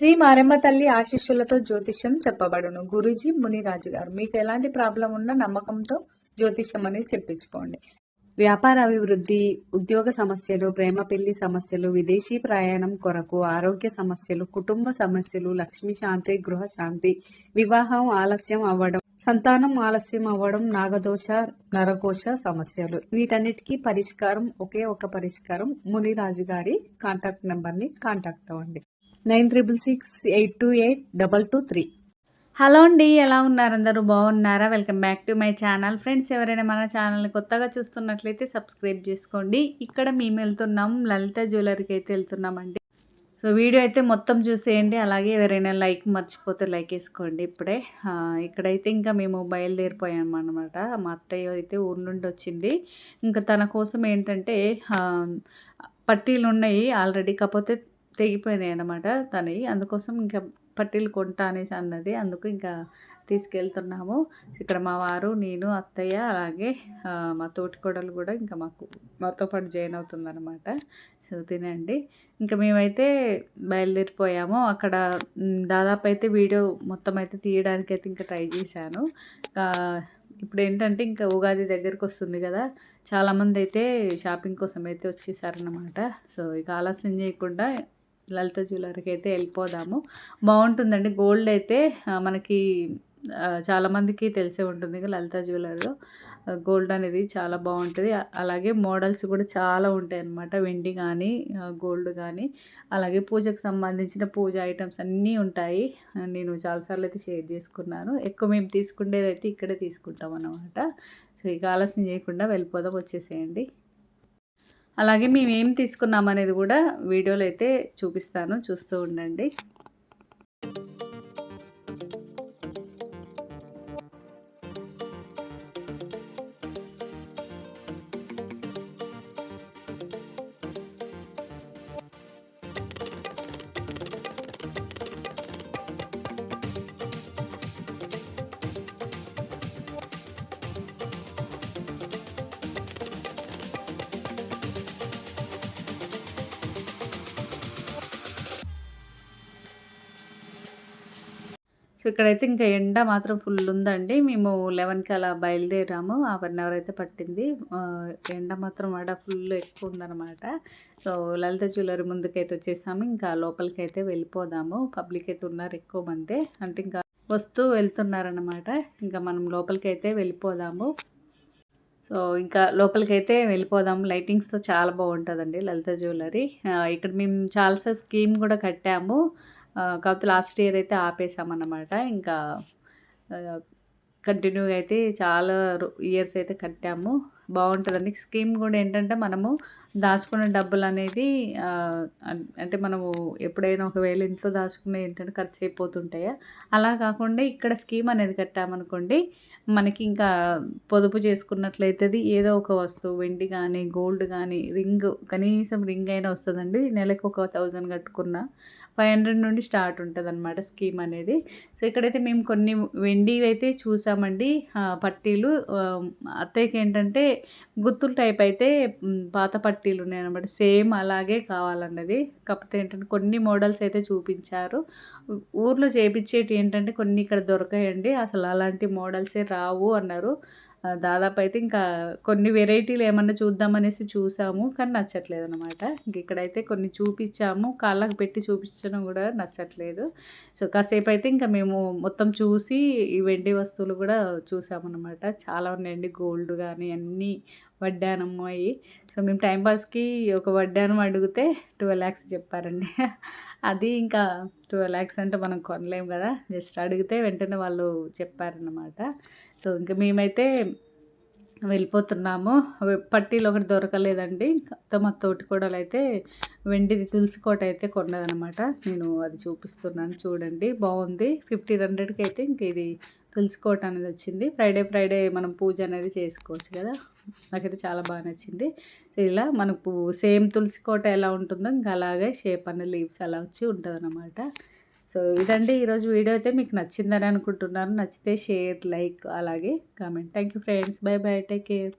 శ్రీ మారెమ్మ తల్లి ఆశీస్సులతో జ్యోతిష్యం చెప్పబడును. గురూజీ మునిరాజు గారు మీకు ఎలాంటి ప్రాబ్లం ఉన్నా నమ్మకంతో జ్యోతిష్యం అనేది చెప్పించుకోండి. వ్యాపార అభివృద్ధి ఉద్యోగ సమస్యలు ప్రేమ పెళ్ళి సమస్యలు విదేశీ ప్రయాణం కొరకు ఆరోగ్య సమస్యలు కుటుంబ సమస్యలు లక్ష్మీ శాంతి గృహ శాంతి వివాహం ఆలస్యం అవ్వడం సంతానం ఆలస్యం అవ్వడం నాగదోష నరకోశ సమస్యలు. వీటన్నిటికీ పరిష్కారం ఒకే ఒక పరిష్కారం మునిరాజు గారి కాంటాక్ట్ నెంబర్ని కాంటాక్ట్ అవ్వండి. Nine triple six eight two eight double two three. Hello అండి ఎలా ఉన్నారు? అందరూ బాగున్నారా? Welcome back to my channel. Friends ఎవరైనా మన ఛానల్ని కొత్తగా చూస్తున్నట్లయితే సబ్స్క్రైబ్ చేసుకోండి. ఇక్కడ మేము వెళ్తున్నాం లలిత జ్యువెలరీకి అయితే వెళ్తున్నామండి. సో వీడియో అయితే మొత్తం చూసేయండి. అలాగే ఎవరైనా లైక్ మర్చిపోతే లైక్ వేసుకోండి ఇప్పుడే. ఇక్కడైతే ఇంకా మేము బయలుదేరిపోయాం అనమాట మా అత్తయ్య అయితే ఊరి నుండి వచ్చింది. ఇంకా తన కోసం ఏంటంటే పట్టీలు ఉన్నాయి ఆల్రెడీ. కాకపోతే తెగిపోయినాయి అనమాట తనవి. అందుకోసం ఇంకా పట్టీలు కొంటా అనేసి అన్నది. అందుకు ఇంకా తీసుకెళ్తున్నాము. ఇక్కడ మా వారు నేను అత్తయ్య అలాగే మా తోటి కోడలు కూడా ఇంకా మాకు మాతో పాటు జాయిన్ అవుతుందన్నమాట. సో తినండి. ఇంకా మేమైతే బయలుదేరిపోయాము. అక్కడ దాదాపు అయితే వీడియో మొత్తం అయితే తీయడానికి అయితే ఇంకా ట్రై చేశాను. ఇప్పుడు ఏంటంటే ఇంకా ఉగాది దగ్గరికి వస్తుంది కదా. చాలామంది అయితే షాపింగ్ కోసం అయితే వచ్చేసారనమాట సో ఇక ఆలస్యం చేయకుండా లలిత జ్యువెలరీకి అయితే వెళ్ళిపోదాము. బాగుంటుందండి. గోల్డ్ అయితే మనకి చాలామందికి తెలిసే ఉంటుంది కదా లలిత జ్యువెలరీలో. గోల్డ్ అనేది చాలా బాగుంటుంది. అలాగే మోడల్స్ కూడా చాలా ఉంటాయి అన్నమాట. వెండి కానీ గోల్డ్ కానీ. అలాగే పూజకు సంబంధించిన పూజ ఐటమ్స్ అన్నీ ఉంటాయి. నేను చాలాసార్లు అయితే షేర్ చేసుకున్నాను. ఎక్కువ మేము తీసుకునేది అయితే ఇక్కడే తీసుకుంటాం అన్నమాట. సో ఇక ఆలస్యం చేయకుండా వెళ్ళిపోదాం వచ్చేసేయండి. అలాగే మేము ఏం తీసుకున్నాం అనేది కూడా వీడియోలో అయితే చూపిస్తాను చూస్తూ ఉండండి. సో ఇక్కడైతే ఇంకా ఎండ మాత్రం ఫుల్ ఉందండి. మేము లెవెన్కి అలా బయలుదేరాము. ఆ వన్ అవర్ అయితే పట్టింది. ఎండ మాత్రం వాడ ఫుల్ ఎక్కువ ఉందన్నమాట. సో లలిత జ్యువెలరీ ముందుకైతే వచ్చేసాము. ఇంకా లోపలికి అయితే వెళ్ళిపోదాము. పబ్లిక్ అయితే ఉన్నారు ఎక్కువ మంది. అంటే ఇంకా వస్తూ వెళ్తున్నారనమాట ఇంకా మనం లోపలికి అయితే వెళ్ళిపోదాము. సో ఇంకా లోపలికి అయితే వెళ్ళిపోదాం లైటింగ్స్తో చాలా బాగుంటుందండి లలిత జ్యువెలరీ. ఇక్కడ మేము చాలాసార్లు స్కీమ్ కూడా కట్టాము. కాకపోతే లాస్ట్ ఇయర్ అయితే ఆపేసామన్నమాట ఇంకా కంటిన్యూగా అయితే చాలా ఇయర్స్ అయితే కట్టాము. బాగుంటుందండి. స్కీమ్ కూడా ఏంటంటే మనము దాచుకున్న డబ్బులు అనేది అంటే మనము ఎప్పుడైనా ఒకవేళ ఇంట్లో దాచుకునే ఏంటంటే ఖర్చు అయిపోతుంటాయా? అలా కాకుండా ఇక్కడ స్కీమ్ అనేది కట్టామనుకోండి మనకి ఇంకా పొదుపు చేసుకున్నట్లయితుంది. ఏదో ఒక వస్తువు వెండి కానీ గోల్డ్ కానీ రింగ్ కనీసం రింగ్ అయినా వస్తుందండి. నెలకు ఒక థౌజండ్ కట్టుకున్న ఫైవ్ హండ్రెడ్ నుండి స్టార్ట్ ఉంటుంది అనమాట స్కీమ్ అనేది. సో ఇక్కడైతే మేము కొన్ని వెండివి అయితే చూసామండి పట్టీలు. అత్తయ్యకి ఏంటంటే గుత్తులు టైప్ అయితే పాత పట్టీలు ఉన్నాయి అనమాట సేమ్ అలాగే కావాలన్నది. కాకపోతే ఏంటంటే కొన్ని మోడల్స్ అయితే చూపించారు. ఊర్లో చేపించేటి ఏంటంటే కొన్ని ఇక్కడ దొరకాయండి. అసలు అలాంటి మోడల్సే రావు అన్నారు. దాదాపు అయితే ఇంకా కొన్ని వెరైటీలు ఏమన్నా చూద్దామనేసి చూసాము కానీ నచ్చట్లేదు అనమాట ఇంక ఇక్కడైతే కొన్ని చూపించాము కాళ్ళకు పెట్టి చూపించడం కూడా నచ్చట్లేదు. సో కాసేపు అయితే ఇంకా మేము మొత్తం చూసి ఈ వెండి వస్తువులు కూడా చూసామన్నమాట. చాలా ఉన్నాయండి గోల్డ్ కానీ అన్నీ వడ్డానము అవి సో మేము టైంపాస్కి ఒక వడ్డానం అడిగితే ట్వెల్వ్ ల్యాక్స్ చెప్పారండి. అది ఇంకా టూ ల్యాక్స్ అంటే మనం కొనలేము కదా. జస్ట్ అడిగితే వెంటనే వాళ్ళు చెప్పారన్నమాట. సో ఇంకా మేమైతే వెళ్ళిపోతున్నాము. పట్టీలు ఒకటి దొరకలేదండి. కాకపోతే మా తోటి కోడలు అయితే వెండిది తులసి కోట అయితే కొన్నదనమాట నేను అది చూపిస్తున్నాను చూడండి. బాగుంది. ఫిఫ్టీన్ హండ్రెడ్కి అయితే ఇంక ఇది తులసి కోట అనేది వచ్చింది. ఫ్రైడే ఫ్రైడే మనం పూజ అనేది చేసుకోవచ్చు కదా. నాకైతే చాలా బాగా నచ్చింది. సో ఇలా మనకు సేమ్ తులసి కోట ఎలా ఉంటుందో ఇంకా అలాగే షేప్ అన్న లీవ్స్ అలా వచ్చి ఉంటుంది సో ఇదండి ఈరోజు వీడియో అయితే మీకు నచ్చిందని అనుకుంటున్నాను. నచ్చితే షేర్ లైక్ అలాగే comment. Thank you friends bye bye take care